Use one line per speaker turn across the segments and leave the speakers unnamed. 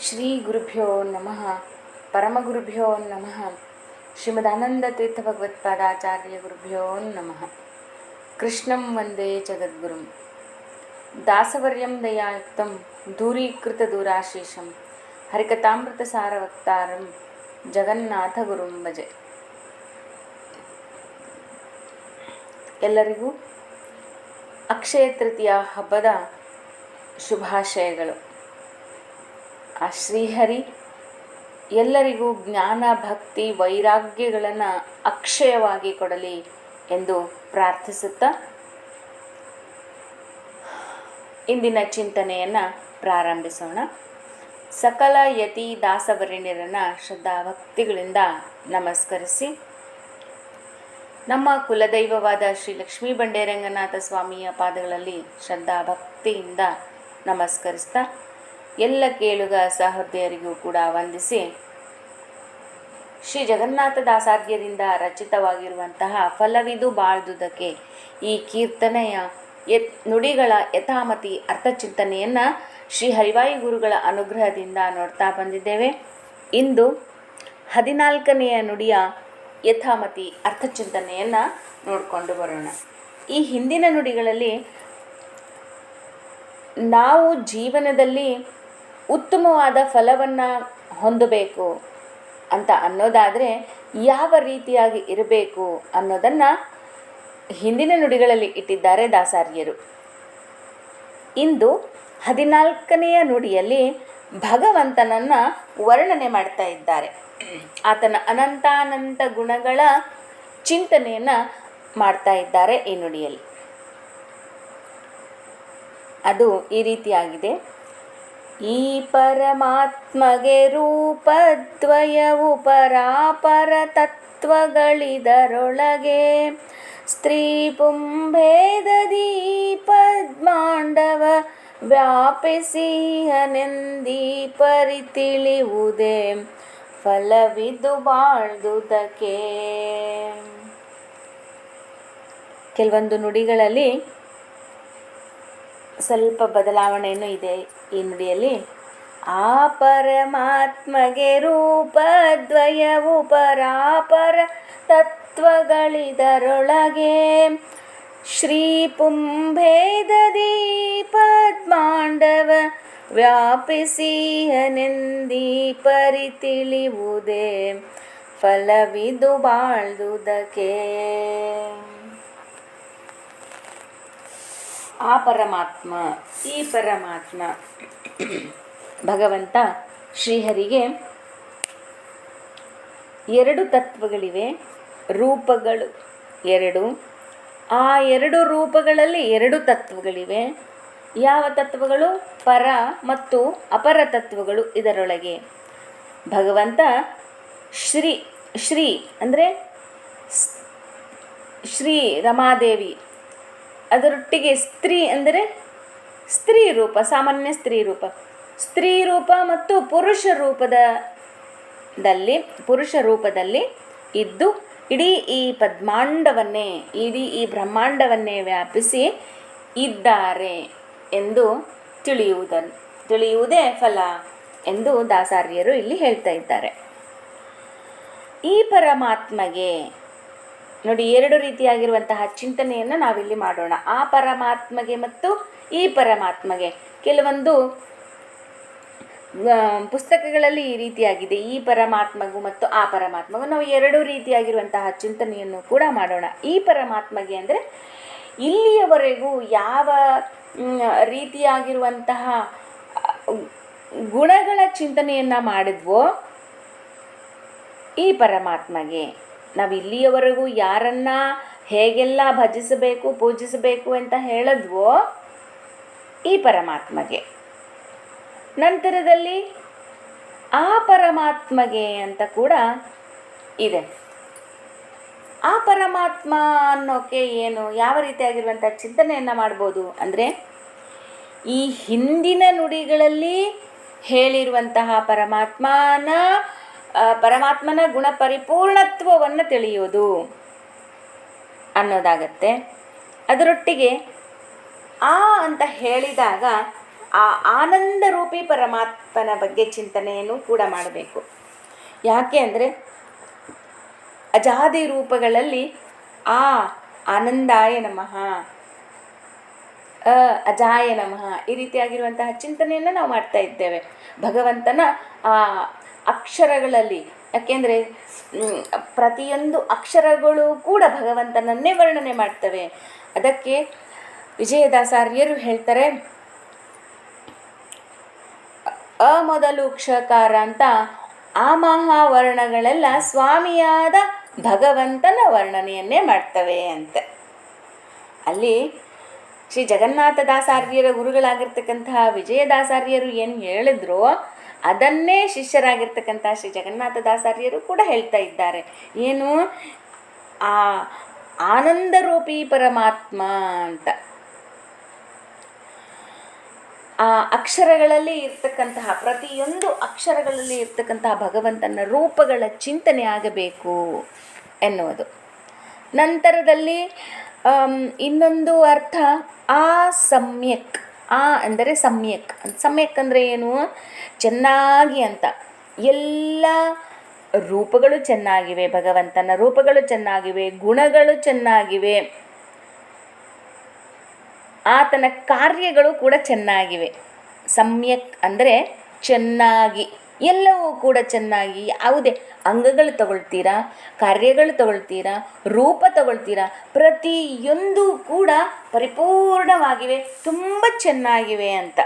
ಶ್ರೀ ಗುರುಭ್ಯೋ ನಮಃ ಪರಮಗುರುಭ್ಯೋ ನಮಃ ಶ್ರೀಮದಾನಂದತೀರ್ಥ ಭಗವತ್ಪಾದಾಚಾರ್ಯ ಗುರುಭ್ಯೋ ನಮಃ ಕೃಷ್ಣಂ ವಂದೇ ಜಗದ್ಗುರುಂ ದಾಸವರ್ಯಂ ದಯಾಯುಕ್ತಂ ದೂರೀಕೃತ ದೂರಾಶೀಷಂ ಹರಿಕಥಾಮೃತ ಸಾರವಕ್ತಾರಂ ಜಗನ್ನಾಥ ಗುರುಂ ಭಜೆ ಎಲ್ಲರಿಗೂ ಅಕ್ಷಯ ತೃತೀಯ ಹಬ್ಬದ ಶುಭಾಶಯಗಳು ಆ ಶ್ರೀಹರಿ ಎಲ್ಲರಿಗೂ ಜ್ಞಾನ, ಭಕ್ತಿ, ವೈರಾಗ್ಯಗಳನ್ನು ಅಕ್ಷಯವಾಗಿ ಕೊಡಲಿ ಎಂದು ಪ್ರಾರ್ಥಿಸುತ್ತಾ ಇಂದಿನ ಚಿಂತನೆಯನ್ನು ಪ್ರಾರಂಭಿಸೋಣ. ಸಕಲ ಯತಿ ದಾಸವರ್ಣಿಯರನ್ನು ಶ್ರದ್ಧಾಭಕ್ತಿಗಳಿಂದ ನಮಸ್ಕರಿಸಿ. ನಮ್ಮ ಕುಲದೈವವಾದ ಶ್ರೀ ಲಕ್ಷ್ಮೀ ಬಂಡೇರಂಗನಾಥ ಸ್ವಾಮಿಯ ಪಾದಗಳಲ್ಲಿ ಶ್ರದ್ಧಾ ಭಕ್ತಿಯಿಂದ ನಮಸ್ಕರಿಸ್ತಾ ಎಲ್ಲ ಕೇಳುಗ ಸಹೃದಯರಿಗೂ ಕೂಡ ವಂದಿಸಿ, ಶ್ರೀ ಜಗನ್ನಾಥ ದಾಸಾರ್ಯರಿಂದ ರಚಿತವಾಗಿರುವಂತಹ ಫಲವಿದು ಬಾಳ್ದುದಕ್ಕೆ ಈ ಕೀರ್ತನೆಯ ಯತ್, ನುಡಿಗಳ ಯಥಾಮತಿ ಅರ್ಥಚಿಂತನೆಯನ್ನು ಶ್ರೀ ಹರಿವಾಯಿ ಗುರುಗಳ ಅನುಗ್ರಹದಿಂದ ನೋಡ್ತಾ ಬಂದಿದ್ದೇವೆ. ಇಂದು ಹದಿನಾಲ್ಕನೆಯ ನುಡಿಯ ಯಥಾಮತಿ ಅರ್ಥಚಿಂತನೆಯನ್ನು ನೋಡಿಕೊಂಡು ಬರೋಣ. ಈ ಹಿಂದಿನ ನುಡಿಗಳಲ್ಲಿ ನಾವು ಜೀವನದಲ್ಲಿ ಉತ್ತಮವಾದ ಫಲವನ್ನು ಹೊಂದಬೇಕು ಅಂತ ಅನ್ನೋದಾದರೆ ಯಾವ ರೀತಿಯಾಗಿ ಇರಬೇಕು ಅನ್ನೋದನ್ನು ಹಿಂದಿನ ನುಡಿಗಳಲ್ಲಿ ಇಟ್ಟಿದ್ದಾರೆ ದಾಸಾರ್ಯರು. ಇಂದು ಹದಿನಾಲ್ಕನೆಯ ನುಡಿಯಲ್ಲಿ ಭಗವಂತನನ್ನು ವರ್ಣನೆ ಮಾಡ್ತಾ ಇದ್ದಾರೆ. ಆತನ ಅನಂತಾನಂತ ಗುಣಗಳ ಚಿಂತನೆಯನ್ನು ಮಾಡ್ತಾ ಇದ್ದಾರೆ ಈ ನುಡಿಯಲ್ಲಿ. ಅದು ಈ ರೀತಿಯಾಗಿದೆ. ಈ ಪರಮಾತ್ಮಗೆ ರೂಪದ್ವಯವು ಪರಾಪರ ತತ್ವಗಳಿದರೊಳಗೆ ಸ್ತ್ರೀ ಪುಂಭೇದದಿ ಪದ್ಮಾಂಡವ ವ್ಯಾಪಿಸಿ ಹನೆಂದಿ ಪರಿತಿಳಿಯುವುದೇ ಫಲವಿದು ಬಾಳ್ದುದಕ್ಕೆ. ಕೆಲವೊಂದು ನುಡಿಗಳಲ್ಲಿ ಸ್ವಲ್ಪ ಬದಲಾವಣೆಯೂ ಇದೆ ಈ ನುಡಿಯಲ್ಲಿ. ಆ ಪರಮಾತ್ಮಗೆ ರೂಪದ್ವಯವು ಪರಾಪರ ತತ್ವಗಳಿದರೊಳಗೆ ಶ್ರೀ ಪುಂಭೇದದಿ ಪದ್ಮಾಂಡವ ವ್ಯಾಪಿಸಿ ಹನೆಂದಿ ಪರಿತಿಳಿಯುವುದೇ ಫಲವಿದು ಬಾಳ್ದುದಕ್ಕೆ. ಆ ಪರಮಾತ್ಮ, ಈ ಪರಮಾತ್ಮ. ಭಗವಂತ ಶ್ರೀಹರಿಗೆ ಎರಡು ತತ್ವಗಳಿವೆ, ರೂಪಗಳು ಎರಡು. ಆ ಎರಡು ರೂಪಗಳಲ್ಲಿ ಎರಡು ತತ್ವಗಳಿವೆ. ಯಾವ ತತ್ವಗಳು? ಪರ ಮತ್ತು ಅಪರ ತತ್ವಗಳು ಇದರೊಳಗೆ. ಭಗವಂತ ಶ್ರೀ ಶ್ರೀ ಅಂದರೆ ಶ್ರೀ ರಮಾದೇವಿ. ಅದರೊಟ್ಟಿಗೆ ಸ್ತ್ರೀ ಅಂದರೆ ಸ್ತ್ರೀ ರೂಪ, ಸಾಮಾನ್ಯ ಸ್ತ್ರೀ ರೂಪ. ಸ್ತ್ರೀ ರೂಪ ಮತ್ತು ಪುರುಷ ರೂಪದ ದಲ್ಲಿ ಪುರುಷ ರೂಪದಲ್ಲಿ ಇದ್ದು ಇಡೀ ಈ ಪದ್ಮಾಂಡವನ್ನೇ, ಇಡೀ ಈ ಬ್ರಹ್ಮಾಂಡವನ್ನೇ ವ್ಯಾಪಿಸಿ ಇದ್ದಾರೆ ಎಂದು ತಿಳಿಯುವುದನ್ನು ತಿಳಿಯುವುದೇ ಫಲ ಎಂದು ದಾಸಾರ್ಯರು ಇಲ್ಲಿ ಹೇಳ್ತಾ ಇದ್ದಾರೆ. ಈ ಪರಮಾತ್ಮಗೆ ನೋಡಿ, ಎರಡು ರೀತಿಯಾಗಿರುವಂತಹ ಚಿಂತನೆಯನ್ನು ನಾವಿಲ್ಲಿ ಮಾಡೋಣ. ಆ ಪರಮಾತ್ಮಗೆ ಮತ್ತು ಈ ಪರಮಾತ್ಮಗೆ. ಕೆಲವೊಂದು ಪುಸ್ತಕಗಳಲ್ಲಿ ಈ ರೀತಿಯಾಗಿದೆ. ಈ ಪರಮಾತ್ಮಗೂ ಮತ್ತು ಆ ಪರಮಾತ್ಮಗೂ. ನಾವು ಎರಡು ರೀತಿಯಾಗಿರುವಂತಹ ಚಿಂತನೆಯನ್ನು ಕೂಡ ಮಾಡೋಣ. ಈ ಪರಮಾತ್ಮಗೆ ಅಂದರೆ, ಇಲ್ಲಿಯವರೆಗೂ ಯಾವ ರೀತಿಯಾಗಿರುವಂತಹ, ಗುಣಗಳ ಚಿಂತನೆಯನ್ನು ಮಾಡಿದ್ವೋ, ಈ ಪರಮಾತ್ಮಗೆ. ನಾವು ಇಲ್ಲಿಯವರೆಗೂ ಯಾರನ್ನ ಹೇಗೆಲ್ಲ ಭಜಿಸಬೇಕು, ಪೂಜಿಸಬೇಕು ಅಂತ ಹೇಳಿದ್ವೋ ಈ ಪರಮಾತ್ಮಗೆ. ನಂತರದಲ್ಲಿ ಆ ಪರಮಾತ್ಮಗೆ ಅಂತ ಕೂಡ ಇದೆ. ಆ ಪರಮಾತ್ಮ ಅನ್ನೋಕೆ ಏನು, ಯಾವ ರೀತಿಯಾಗಿರುವಂಥ ಚಿಂತನೆಯನ್ನು ಮಾಡ್ಬೋದು ಅಂದರೆ, ಈ ಹಿಂದಿನ ನುಡಿಗಳಲ್ಲಿ ಹೇಳಿರುವಂತಹ ಪರಮಾತ್ಮನ ಪರಮಾತ್ಮನ ಗುಣ ಪರಿಪೂರ್ಣತ್ವವನ್ನು ತಿಳಿಯೋದು ಅನ್ನೋದಾಗತ್ತೆ. ಅದರೊಟ್ಟಿಗೆ ಆ ಅಂತ ಹೇಳಿದಾಗ ಆ ಆನಂದ ರೂಪಿ ಪರಮಾತ್ಮನ ಬಗ್ಗೆ ಚಿಂತನೆಯನ್ನು ಕೂಡ ಮಾಡಬೇಕು. ಯಾಕೆ ಅಂದರೆ ಅಜಾದಿ ರೂಪಗಳಲ್ಲಿ ಆ ಆನಂದಾಯ ನಮಃ, ಅ, ಅಜಾಯ ನಮಃ ಈ ರೀತಿಯಾಗಿರುವಂತಹ ಚಿಂತನೆಯನ್ನು ನಾವು ಮಾಡ್ತಾ ಇದ್ದೇವೆ. ಭಗವಂತನ ಆ ಅಕ್ಷರಗಳಲ್ಲಿ. ಯಾಕೆಂದರೆ ಪ್ರತಿಯೊಂದು ಅಕ್ಷರಗಳು ಕೂಡ ಭಗವಂತನನ್ನೇ ವರ್ಣನೆ ಮಾಡ್ತವೆ. ಅದಕ್ಕೆ ವಿಜಯದಾಸಾರ್ಯರು ಹೇಳ್ತಾರೆ, ಅ ಕ್ಷಕಾರ ಅಂತ ಆ ಮಹಾವರ್ಣಗಳೆಲ್ಲ ಸ್ವಾಮಿಯಾದ ಭಗವಂತನ ವರ್ಣನೆಯನ್ನೇ ಮಾಡ್ತವೆ ಅಂತ. ಅಲ್ಲಿ ಶ್ರೀ ಜಗನ್ನಾಥದಾಸಾರ್ಯರ ಗುರುಗಳಾಗಿರ್ತಕ್ಕಂತಹ ವಿಜಯದಾಸಾರ್ಯರು ಏನು ಹೇಳಿದ್ರೋ ಅದನ್ನೇ ಶಿಷ್ಯರಾಗಿರ್ತಕ್ಕಂಥ ಶ್ರೀ ಜಗನ್ನಾಥದಾಸಾರ್ಯರು ಕೂಡ ಹೇಳ್ತಾ ಇದ್ದಾರೆ. ಏನು? ಆ ಆನಂದರೂಪಿ ಪರಮಾತ್ಮ ಅಂತ. ಆ ಅಕ್ಷರಗಳಲ್ಲಿ ಇರ್ತಕ್ಕಂತಹ, ಪ್ರತಿಯೊಂದು ಅಕ್ಷರಗಳಲ್ಲಿ ಇರ್ತಕ್ಕಂತಹ ಭಗವಂತನ ರೂಪಗಳ ಚಿಂತನೆ ಆಗಬೇಕು ಎನ್ನುವುದು. ನಂತರದಲ್ಲಿ ಇನ್ನೊಂದು ಅರ್ಥ, ಆ ಸಮ್ಯಕ್. ಆ ಅಂದರೆ ಸಮ್ಯಕ್. ಸಮ್ಯಕ್ ಅಂದರೆ ಏನು? ಚೆನ್ನಾಗಿ ಅಂತ. ಎಲ್ಲ ರೂಪಗಳು ಚೆನ್ನಾಗಿವೆ, ಭಗವಂತನ ರೂಪಗಳು ಚೆನ್ನಾಗಿವೆ, ಗುಣಗಳು ಚೆನ್ನಾಗಿವೆ. ಆತನ ಕಾರ್ಯಗಳು ಕೂಡ ಚೆನ್ನಾಗಿವೆ. ಸಮ್ಯಕ್ ಅಂದರೆ ಚೆನ್ನಾಗಿ. ಎಲ್ಲವೂ ಕೂಡ ಚೆನ್ನಾಗಿ ಯಾವುದೇ ಅಂಗಗಳು ತಗೊಳ್ತೀರಾ, ಕಾರ್ಯಗಳು ತಗೊಳ್ತೀರಾ, ರೂಪ ತಗೊಳ್ತೀರಾ, ಪ್ರತಿಯೊಂದು ಕೂಡ ಪರಿಪೂರ್ಣವಾಗಿವೆ, ತುಂಬ ಚೆನ್ನಾಗಿವೆ ಅಂತ.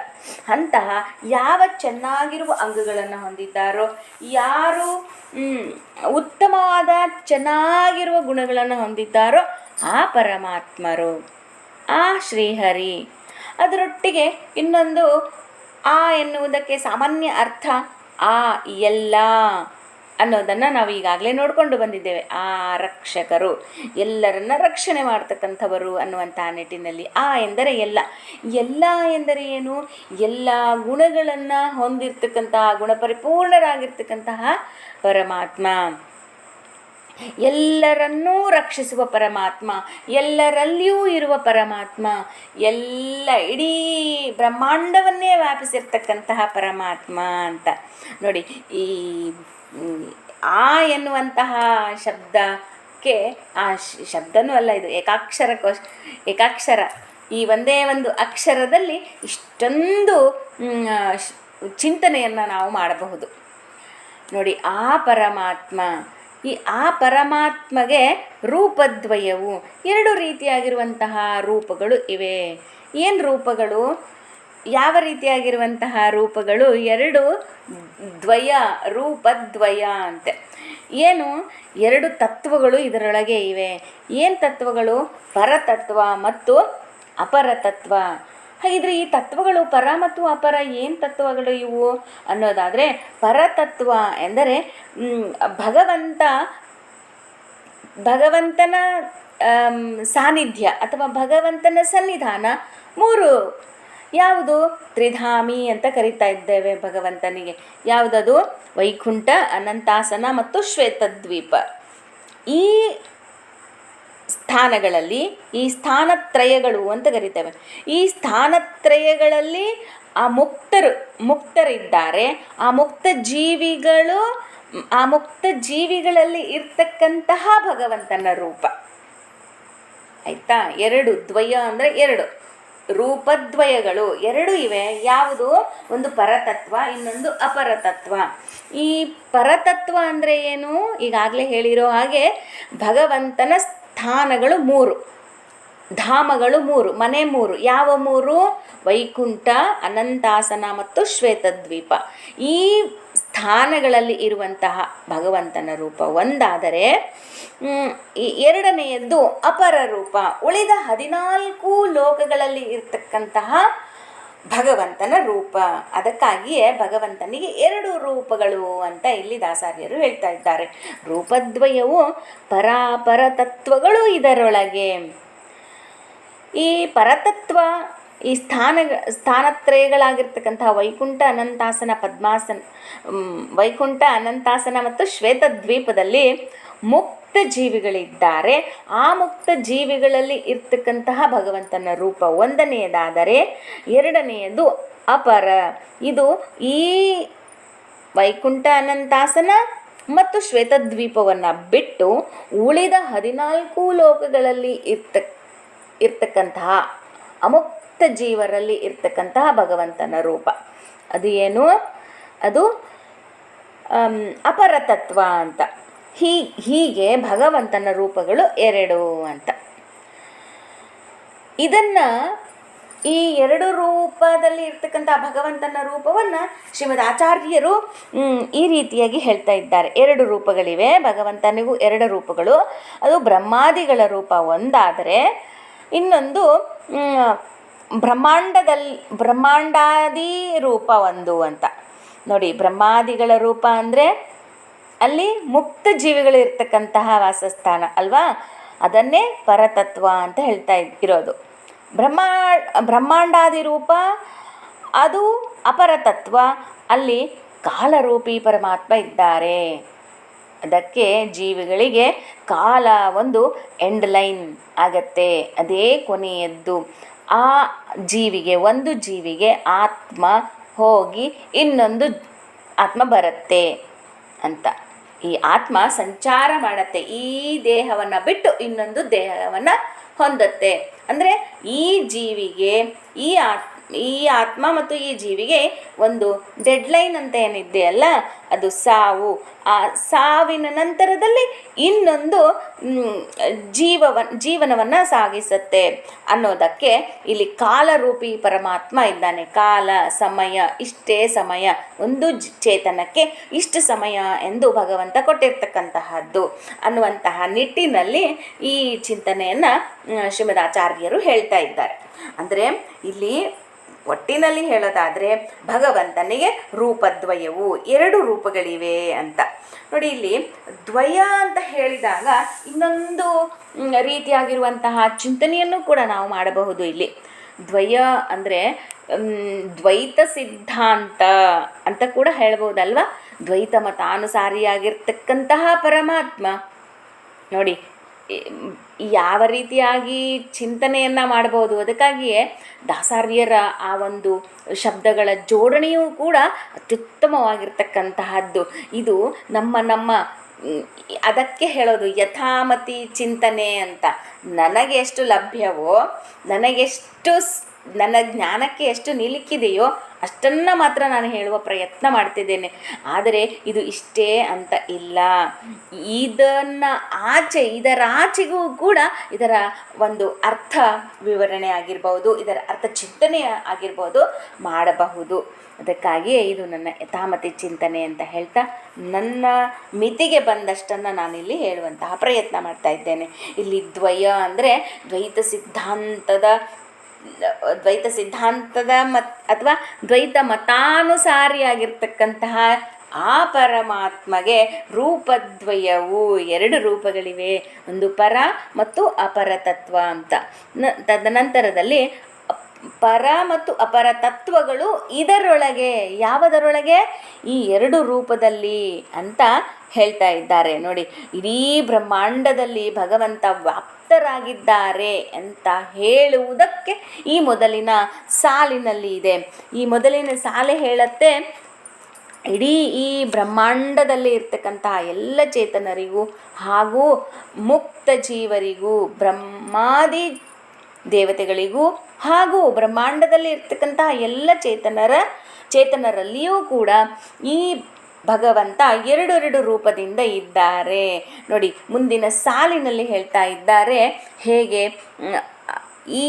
ಅಂತಹ ಯಾವ ಚೆನ್ನಾಗಿರುವ ಅಂಗಗಳನ್ನು ಹೊಂದಿದ್ದಾರೋ, ಯಾರು ಉತ್ತಮವಾದ ಚೆನ್ನಾಗಿರುವ ಗುಣಗಳನ್ನು ಹೊಂದಿದ್ದಾರೋ ಆ ಪರಮಾತ್ಮರು, ಆ ಶ್ರೀಹರಿ. ಅದರೊಟ್ಟಿಗೆ ಇನ್ನೊಂದು ಆ ಎನ್ನುವುದಕ್ಕೆ ಸಾಮಾನ್ಯ ಅರ್ಥ ಆ ಎಲ್ಲ ಅನ್ನೋದನ್ನು ನಾವು ಈಗಾಗಲೇ ನೋಡಿಕೊಂಡು ಬಂದಿದ್ದೇವೆ. ಆ ರಕ್ಷಕರು ಎಲ್ಲರನ್ನ ರಕ್ಷಣೆ ಮಾಡ್ತಕ್ಕಂಥವರು ಅನ್ನುವಂತಹ ನಿಟ್ಟಿನಲ್ಲಿ. ಆ ಎಂದರೆ ಎಲ್ಲ. ಎಲ್ಲ ಎಂದರೆ ಏನು? ಎಲ್ಲ ಗುಣಗಳನ್ನು ಹೊಂದಿರತಕ್ಕಂತಹ, ಗುಣಪರಿಪೂರ್ಣರಾಗಿರ್ತಕ್ಕಂತಹ ಪರಮಾತ್ಮ. ಎಲ್ಲರನ್ನೂ ರಕ್ಷಿಸುವ ಪರಮಾತ್ಮ, ಎಲ್ಲರಲ್ಲಿಯೂ ಇರುವ ಪರಮಾತ್ಮ, ಎಲ್ಲ ಇಡೀ ಬ್ರಹ್ಮಾಂಡವನ್ನೇ ವ್ಯಾಪಿಸಿರ್ತಕ್ಕಂತಹ ಪರಮಾತ್ಮ ಅಂತ. ನೋಡಿ, ಈ ಆ ಎನ್ನುವಂತಹ ಶಬ್ದಕ್ಕೆ, ಆ ಶಬ್ದನೂ ಅಲ್ಲ ಇದು, ಏಕಾಕ್ಷರ ಏಕಾಕ್ಷರ. ಈ ಒಂದೇ ಒಂದು ಅಕ್ಷರದಲ್ಲಿ ಇಷ್ಟೊಂದು ಚಿಂತನೆಯನ್ನು ನಾವು ಮಾಡಬಹುದು. ನೋಡಿ, ಆ ಪರಮಾತ್ಮ ಈ ಆ ಪರಮಾತ್ಮಗೆ ರೂಪದ್ವಯವು ಎರಡು ರೀತಿಯಾಗಿರುವಂತಹ ರೂಪಗಳು ಇವೆ. ಏನು ರೂಪಗಳು? ಯಾವ ರೀತಿಯಾಗಿರುವಂತಹ ರೂಪಗಳು? ಎರಡು ದ್ವಯ, ರೂಪದ್ವಯ ಅಂತೆ. ಏನು? ಎರಡು ತತ್ವಗಳು ಇದರೊಳಗೆ ಇವೆ. ಏನು ತತ್ವಗಳು? ಪರತತ್ವ ಮತ್ತು ಅಪರತತ್ವ. ಹಾಗಿದ್ರೆ ಈ ತತ್ವಗಳು ಪರ ಮತ್ತು ಅಪರ ಏನು ತತ್ವಗಳು ಇವು ಅನ್ನೋದಾದರೆ ಪರತತ್ವ ಎಂದರೆ ಭಗವಂತ, ಭಗವಂತನ ಸಾನ್ನಿಧ್ಯ ಅಥವಾ ಭಗವಂತನ ಸನ್ನಿಧಾನ ಮೂರು. ಯಾವುದು? ತ್ರಿಧಾಮಿ ಅಂತ ಕರಿತಾ ಇದ್ದೇವೆ ಭಗವಂತನಿಗೆ. ಯಾವುದದು? ವೈಕುಂಠ, ಅನಂತಾಸನ ಮತ್ತು ಶ್ವೇತದ್ವೀಪ. ಈ ಸ್ಥಾನಗಳಲ್ಲಿ, ಈ ಸ್ಥಾನತ್ರಯಗಳು ಅಂತ ಕರಿತೇವೆ. ಈ ಸ್ಥಾನತ್ರಯಗಳಲ್ಲಿ ಆ ಮುಕ್ತರು, ಮುಕ್ತರಿದ್ದಾರೆ. ಆ ಮುಕ್ತ ಜೀವಿಗಳು, ಆ ಮುಕ್ತ ಜೀವಿಗಳಲ್ಲಿ ಇರ್ತಕ್ಕಂತಹ ಭಗವಂತನ ರೂಪ. ಆಯ್ತಾ? ಎರಡು ದ್ವಯ ಅಂದರೆ ಎರಡು. ರೂಪದ್ವಯಗಳು ಎರಡು ಇವೆ. ಯಾವುದು? ಒಂದು ಪರತತ್ವ, ಇನ್ನೊಂದು ಅಪರತತ್ವ. ಈ ಪರತತ್ವ ಅಂದರೆ ಏನು? ಈಗಾಗಲೇ ಹೇಳಿರೋ ಹಾಗೆ ಭಗವಂತನ ಸ್ಥಾನಗಳು ಮೂರು. ಧಾಮಗಳು ಮೂರು, ಮನೆ ಮೂರು. ಯಾವ ಮೂರು? ವೈಕುಂಠ, ಅನಂತಾಸನ ಮತ್ತು ಶ್ವೇತದ್ವೀಪ. ಈ ಸ್ಥಾನಗಳಲ್ಲಿ ಇರುವಂತಹ ಭಗವಂತನ ರೂಪ ಒಂದಾದರೆ ಎರಡನೆಯದ್ದು ಅಪರ ರೂಪ. ಉಳಿದ ಹದಿನಾಲ್ಕು ಲೋಕಗಳಲ್ಲಿ ಇರ್ತಕ್ಕಂತಹ ಭಗವಂತನ ರೂಪ. ಅದಕ್ಕಾಗಿಯೇ ಭಗವಂತನಿಗೆ ಎರಡು ರೂಪಗಳು ಅಂತ ಇಲ್ಲಿ ದಾಸಾರ್ಯರು ಹೇಳ್ತಾ ಇದ್ದಾರೆ. ರೂಪದ್ವಯವು ಪರಾಪರ ತತ್ವಗಳು ಇದರೊಳಗೆ. ಈ ಪರತತ್ವ, ಈ ಸ್ಥಾನ ಸ್ಥಾನತ್ರಯಗಳಾಗಿರ್ತಕ್ಕಂತಹ ವೈಕುಂಠ ಅನಂತಾಸನ ಪದ್ಮಾಸನ ವೈಕುಂಠ ಅನಂತಾಸನ ಮತ್ತು ಶ್ವೇತದ್ವೀಪದಲ್ಲಿ ಮುಕ್ತ ಮುಕ್ತ ಜೀವಿಗಳಿದ್ದಾರೆ ಆ ಮುಕ್ತ ಜೀವಿಗಳಲ್ಲಿ ಇರ್ತಕ್ಕಂತಹ ಭಗವಂತನ ರೂಪ ಒಂದನೆಯದಾದರೆ ಎರಡನೆಯದು ಅಪರ. ಇದು ಈ ವೈಕುಂಠ ಅನಂತಾಸನ ಮತ್ತು ಶ್ವೇತದ್ವೀಪವನ್ನು ಬಿಟ್ಟು ಉಳಿದ ಹದಿನಾಲ್ಕು ಲೋಕಗಳಲ್ಲಿ ಇರ್ತ, ಇರ್ತಕ್ಕಂತಹ ಅಮುಕ್ತ ಜೀವರಲ್ಲಿ ಇರ್ತಕ್ಕಂತಹ ಭಗವಂತನ ರೂಪ. ಅದು ಏನು? ಅದು ಅಪರತತ್ವ ಅಂತ. ಹೀ, ಹೀಗೆ ಭಗವಂತನ ರೂಪಗಳು ಎರಡು ಅಂತ. ಇದನ್ನ ಈ ಎರಡು ರೂಪದಲ್ಲಿ ಇರ್ತಕ್ಕಂಥ ಭಗವಂತನ ರೂಪವನ್ನು ಶ್ರೀಮದ್ ಆಚಾರ್ಯರು ಈ ರೀತಿಯಾಗಿ ಹೇಳ್ತಾ ಇದ್ದಾರೆ. ಎರಡು ರೂಪಗಳಿವೆ, ಭಗವಂತನಿಗೂ ಎರಡು ರೂಪಗಳು. ಅದು ಬ್ರಹ್ಮಾದಿಗಳ ರೂಪ ಒಂದಾದರೆ, ಇನ್ನೊಂದು ಬ್ರಹ್ಮಾಂಡದಲ್ಲಿ, ಬ್ರಹ್ಮಾಂಡಾದಿ ರೂಪ ಒಂದು ಅಂತ. ನೋಡಿ, ಬ್ರಹ್ಮಾದಿಗಳ ರೂಪ ಅಂದರೆ ಅಲ್ಲಿ ಮುಕ್ತ ಜೀವಿಗಳು ಇರ್ತಕ್ಕಂತಹ ವಾಸಸ್ಥಾನ ಅಲ್ವಾ? ಅದನ್ನೇ ಪರತತ್ವ ಅಂತ ಹೇಳ್ತಾ ಇರೋದು. ಬ್ರಹ್ಮಾ, ಬ್ರಹ್ಮಾಂಡಾದಿ ರೂಪ, ಅದು ಅಪರತತ್ವ. ಅಲ್ಲಿ ಕಾಲರೂಪಿ ಪರಮಾತ್ಮ ಇದ್ದಾರೆ. ಅದಕ್ಕೆ ಜೀವಿಗಳಿಗೆ ಕಾಲ ಒಂದು ಎಂಡ್ ಲೈನ್ ಆಗತ್ತೆ. ಅದೇ ಕೊನೆಯದ್ದು. ಆ ಜೀವಿಗೆ, ಒಂದು ಜೀವಿಗೆ ಆತ್ಮ ಹೋಗಿ ಇನ್ನೊಂದು ಆತ್ಮ ಬರುತ್ತೆ ಅಂತ. ಈ ಆತ್ಮ ಸಂಚಾರ ಮಾಡತ್ತೆ. ಈ ದೇಹವನ್ನು ಬಿಟ್ಟು ಇನ್ನೊಂದು ದೇಹವನ್ನು ಹೊಂದತ್ತೆ. ಅಂದರೆ ಈ ಜೀವಿಗೆ, ಈ ಆತ್, ಈ ಆತ್ಮ ಮತ್ತು ಈ ಜೀವಿಗೆ ಒಂದು ಡೆಡ್ಲೈನ್ ಅಂತ ಏನಿದೆಯಲ್ಲ ಅದು ಸಾವು. ಆ ಸಾವಿನ ನಂತರದಲ್ಲಿ ಇನ್ನೊಂದು ಜೀವವ ಜೀವನವನ್ನು ಸಾಗಿಸುತ್ತೆ. ಅನ್ನೋದಕ್ಕೆ ಇಲ್ಲಿ ಕಾಲರೂಪಿ ಪರಮಾತ್ಮ ಇದ್ದಾನೆ. ಕಾಲ, ಸಮಯ, ಇಷ್ಟೇ ಸಮಯ. ಒಂದು ಚೇತನಕ್ಕೆ ಇಷ್ಟು ಸಮಯ ಎಂದು ಭಗವಂತ ಕೊಟ್ಟಿರ್ತಕ್ಕಂತಹದ್ದು. ಅನ್ನುವಂತಹ ನಿಟ್ಟಿನಲ್ಲಿ ಈ ಚಿಂತನೆಯನ್ನು ಶ್ರೀಮದ್ ಆಚಾರ್ಯರು ಹೇಳ್ತಾ ಇದ್ದಾರೆ. ಅಂದರೆ ಇಲ್ಲಿ ಒಟ್ಟಿನಲ್ಲಿ ಹೇಳೋದಾದರೆ ಭಗವಂತನಿಗೆ ರೂಪದ್ವಯವು ಎರಡು ರೂಪಗಳಿವೆ ಅಂತ. ನೋಡಿ ಇಲ್ಲಿ ದ್ವಯ ಅಂತ ಹೇಳಿದಾಗ ಇನ್ನೊಂದು ರೀತಿಯಾಗಿರುವಂತಹ ಚಿಂತನೆಯನ್ನು ಕೂಡ ನಾವು ಮಾಡಬಹುದು ಇಲ್ಲಿ. ದ್ವಯ ಅಂದರೆ ದ್ವೈತ ಸಿದ್ಧಾಂತ ಅಂತ ಕೂಡ ಹೇಳ್ಬೋದಲ್ವಾ? ದ್ವೈತ ಮತಾನುಸಾರಿಯಾಗಿರ್ತಕ್ಕಂತಹ ಪರಮಾತ್ಮ. ನೋಡಿ ಯಾವ ರೀತಿಯಾಗಿ ಚಿಂತನೆಯನ್ನು ಮಾಡಬಹುದು? ಅದಕ್ಕಾಗಿಯೇ ದಾಸಾರ್ಯರ ಆ ಒಂದು ಶಬ್ದಗಳ ಜೋಡಣೆಯೂ ಕೂಡ ಅತ್ಯುತ್ತಮವಾಗಿರ್ತಕ್ಕಂತಹದ್ದು. ಇದು ನಮ್ಮ ನಮ್ಮ ಅದಕ್ಕೆ ಹೇಳೋದು ಯಥಾಮತಿ ಚಿಂತನೆ ಅಂತ. ನನಗೆಷ್ಟು ಲಭ್ಯವೋ ನನಗೆಷ್ಟು ನನ್ನ ಜ್ಞಾನಕ್ಕೆ ಎಷ್ಟು ನಿಲುಕಿದೆಯೋ ಅಷ್ಟನ್ನು ಮಾತ್ರ ನಾನು ಹೇಳುವ ಪ್ರಯತ್ನ ಮಾಡ್ತಿದ್ದೇನೆ. ಆದರೆ ಇದು ಇಷ್ಟೇ ಅಂತ ಇಲ್ಲ. ಇದನ್ನು ಆಚೆ ಇದರಾಚೆಗೂ ಕೂಡ ಇದರ ಒಂದು ಅರ್ಥ ವಿವರಣೆ ಆಗಿರ್ಬೋದು, ಇದರ ಅರ್ಥ ಚಿಂತನೆ ಆಗಿರ್ಬೋದು ಮಾಡಬಹುದು. ಅದಕ್ಕಾಗಿಯೇ ಇದು ನನ್ನ ಯಥಾಮತಿ ಚಿಂತನೆ ಅಂತ ಹೇಳ್ತಾ ನನ್ನ ಮಿತಿಗೆ ಬಂದಷ್ಟನ್ನು ನಾನಿಲ್ಲಿ ಹೇಳುವಂತಹ ಪ್ರಯತ್ನ ಮಾಡ್ತಾ ಇದ್ದೇನೆ. ಇಲ್ಲಿ ದ್ವಯ ಅಂದರೆ ದ್ವೈತ ಸಿದ್ಧಾಂತದ ದ್ವೈತ ಸಿದ್ಧಾಂತದ ಮತ್ ಅಥವಾ ದ್ವೈತ ಮತಾನುಸಾರಿಯಾಗಿರ್ತಕ್ಕಂತಹ ಆ ಪರಮಾತ್ಮಗೆ ರೂಪದ್ವಯವು ಎರಡು ರೂಪಗಳಿವೆ. ಒಂದು ಪರ ಮತ್ತು ಅಪರ ತತ್ವ ಅಂತ. ನ ತದನಂತರದಲ್ಲಿ ಪರ ಮತ್ತು ಅಪರ ತತ್ವಗಳು ಇದರೊಳಗೆ, ಯಾವುದರೊಳಗೆ? ಈ ಎರಡು ರೂಪದಲ್ಲಿ ಅಂತ ಹೇಳ್ತಾ ಇದ್ದಾರೆ. ನೋಡಿ, ಇಡೀ ಬ್ರಹ್ಮಾಂಡದಲ್ಲಿ ಭಗವಂತ ವ್ಯಾಪ್ತರಾಗಿದ್ದಾರೆ ಅಂತ ಹೇಳುವುದಕ್ಕೆ ಈ ಮೊದಲಿನ ಸಾಲಿನಲ್ಲಿ ಇದೆ. ಈ ಮೊದಲಿನ ಸಾಲೆ ಹೇಳತ್ತೆ, ಇಡೀ ಈ ಬ್ರಹ್ಮಾಂಡದಲ್ಲಿ ಇರ್ತಕ್ಕಂತಹ ಎಲ್ಲ ಚೇತನರಿಗೂ ಹಾಗೂ ಮುಕ್ತ ಜೀವರಿಗೂ, ಬ್ರಹ್ಮಾದಿ ದೇವತೆಗಳಿಗೂ ಹಾಗೂ ಬ್ರಹ್ಮಾಂಡದಲ್ಲಿ ಇರ್ತಕ್ಕಂತಹ ಎಲ್ಲ ಚೇತನರ, ಚೇತನರಲ್ಲಿಯೂ ಕೂಡ ಈ ಭಗವಂತ ಎರಡೆರಡು ರೂಪದಿಂದ ಇದ್ದಾರೆ. ನೋಡಿ, ಮುಂದಿನ ಸಾಲಿನಲ್ಲಿ ಹೇಳ್ತಾ ಇದ್ದಾರೆ, ಹೇಗೆ, ಈ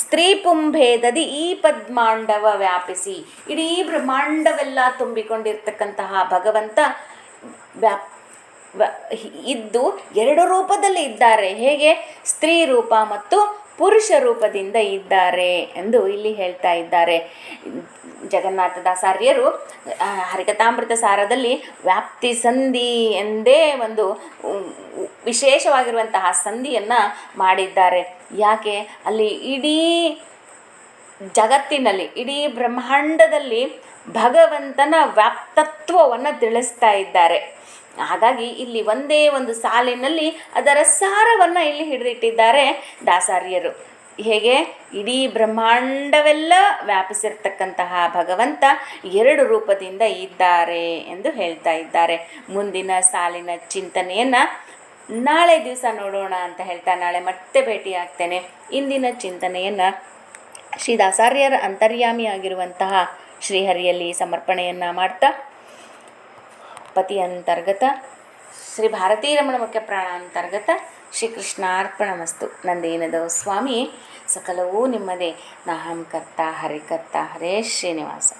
ಸ್ತ್ರೀ ಪುಂಭೇದದಿ ಈ ಪದ್ಮಾಂಡವ ವ್ಯಾಪಿಸಿ, ಇಡೀ ಬ್ರಹ್ಮಾಂಡವೆಲ್ಲ ತುಂಬಿಕೊಂಡಿರ್ತಕ್ಕಂತಹ ಭಗವಂತ ವ್ಯಾಪ್ ಇದ್ದು ಎರಡು ರೂಪದಲ್ಲಿ ಇದ್ದಾರೆ. ಹೇಗೆ? ಸ್ತ್ರೀ ರೂಪ ಮತ್ತು ಪುರುಷ ರೂಪದಿಂದ ಇದ್ದಾರೆ ಎಂದು ಇಲ್ಲಿ ಹೇಳ್ತಾ ಇದ್ದಾರೆ. ಜಗನ್ನಾಥದಾಸಾರ್ಯರು ಹರಿಕಥಾಮೃತ ಸಾರದಲ್ಲಿ ವ್ಯಾಪ್ತಿ ಸಂಧಿ ಎಂದೇ ಒಂದು ವಿಶೇಷವಾಗಿರುವಂತಹ ಸಂಧಿಯನ್ನು ಮಾಡಿದ್ದಾರೆ. ಯಾಕೆ? ಅಲ್ಲಿ ಇಡೀ ಜಗತ್ತಿನಲ್ಲಿ, ಇಡೀ ಬ್ರಹ್ಮಾಂಡದಲ್ಲಿ ಭಗವಂತನ ವ್ಯಾಪ್ತತ್ವವನ್ನು ತಿಳಿಸ್ತಾ ಇದ್ದಾರೆ. ಹಾಗಾಗಿ ಇಲ್ಲಿ ಒಂದೇ ಒಂದು ಸಾಲಿನಲ್ಲಿ ಅದರ ಸಾರವನ್ನು ಇಲ್ಲಿ ಹಿಡಿದಿಟ್ಟಿದ್ದಾರೆ ದಾಸಾರ್ಯರು. ಹೇಗೆ? ಇಡೀ ಬ್ರಹ್ಮಾಂಡವೆಲ್ಲ ವ್ಯಾಪಿಸಿರ್ತಕ್ಕಂತಹ ಭಗವಂತ ಎರಡು ರೂಪದಿಂದ ಇದ್ದಾರೆ ಎಂದು ಹೇಳ್ತಾ ಇದ್ದಾರೆ. ಮುಂದಿನ ಸಾಲಿನ ಚಿಂತನೆಯನ್ನು ನಾಳೆ ದಿವಸ ನೋಡೋಣ ಅಂತ ಹೇಳ್ತಾ ನಾಳೆ ಮತ್ತೆ ಭೇಟಿಯಾಗ್ತೇನೆ. ಇಂದಿನ ಚಿಂತನೆಯನ್ನು ಶ್ರೀ ದಾಸಾರ್ಯರ ಅಂತರ್ಯಾಮಿಯಾಗಿರುವಂತಹ ಶ್ರೀಹರಿಯಲ್ಲಿ ಸಮರ್ಪಣೆಯನ್ನು ಮಾಡ್ತಾ ಪತಿ ಅಂತರ್ಗತ ಶ್ರೀ ಭಾರತೀ ರಮಣ ಮುಖ್ಯ ಪ್ರಾಣ ಅಂತರ್ಗತ ಶ್ರೀ ಕೃಷ್ಣಾರ್ಪಣಮಸ್ತು ನಂದೇನದೋ ಸ್ವಾಮಿ. ಸಕಲವೂ ನಿಮ್ಮದೇ. ನಾಹಂ ಕರ್ತ ಹರಿಕರ್ತ ಹರೇ ಶ್ರೀನಿವಾಸ.